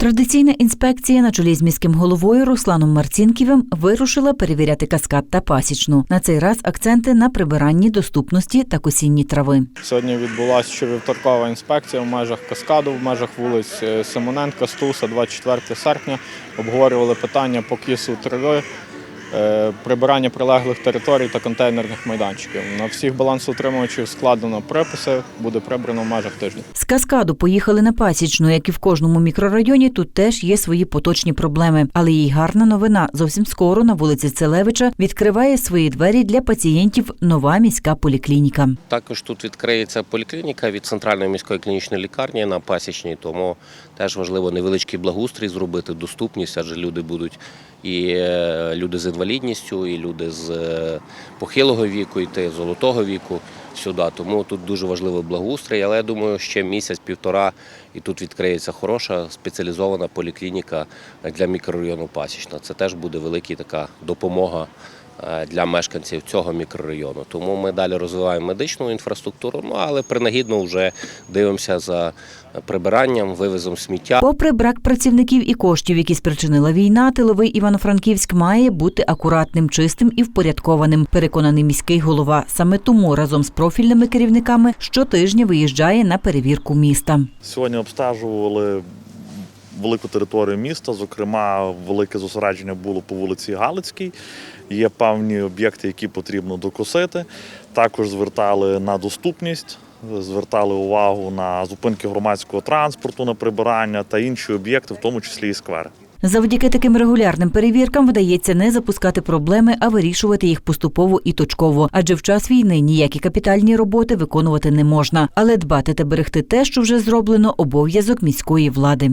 Традиційна інспекція на чолі з міським головою Русланом Марцінківим вирушила перевіряти каскад та пасічну. На цей раз акценти на прибиранні доступності та косінні трави. Сьогодні відбулася щовівторкова інспекція в межах каскаду, в межах вулиць е, Симоненка, Стуса, 24 серпня. Обговорювали питання покісу трави, е, прибирання прилеглих територій та контейнерних майданчиків. На всіх балансоутримувачів складено приписи, буде прибрано в межах тижня. З каскаду поїхали на пасічну, як і в кожному мікрорайоні. Тут теж є свої поточні проблеми. Але їй гарна новина. Зовсім скоро на вулиці Целевича відкриває свої двері для пацієнтів нова міська поліклініка. Також тут відкриється поліклініка від центральної міської клінічної лікарні на пасічній, тому теж важливо невеличкий благоустрій зробити, доступність, адже люди будуть і е, люди з інвалідністю, і люди з е, похилого віку, йти золотого віку сюди. Тому тут дуже важливий благоустрій. Але я думаю, ще місяць-півтора і тут відкриється хороша спеціалізована поліклініка для мікрорайону Пасічна. Це теж буде велика така допомога для мешканців цього мікрорайону. Тому ми далі розвиваємо медичну інфраструктуру, ну але принагідно вже дивимося за прибиранням, вивезом сміття. Попри брак працівників і коштів, які спричинила війна, тиловий Івано-Франківськ має бути акуратним, чистим і впорядкованим. Переконаний міський голова. Саме тому разом з профільними керівниками щотижня виїжджає на перевірку міста. Сьогодні обстежували велику територію міста. Зокрема, велике зосередження було по вулиці Галицькій. Є певні об'єкти, які потрібно докосити. Також звертали на доступність, звертали увагу на зупинки громадського транспорту, на прибирання та інші об'єкти, в тому числі і сквери. Завдяки таким регулярним перевіркам вдається не запускати проблеми, а вирішувати їх поступово і точково. Адже в час війни ніякі капітальні роботи виконувати не можна. Але дбати та берегти те, що вже зроблено, обов'язок міської влади.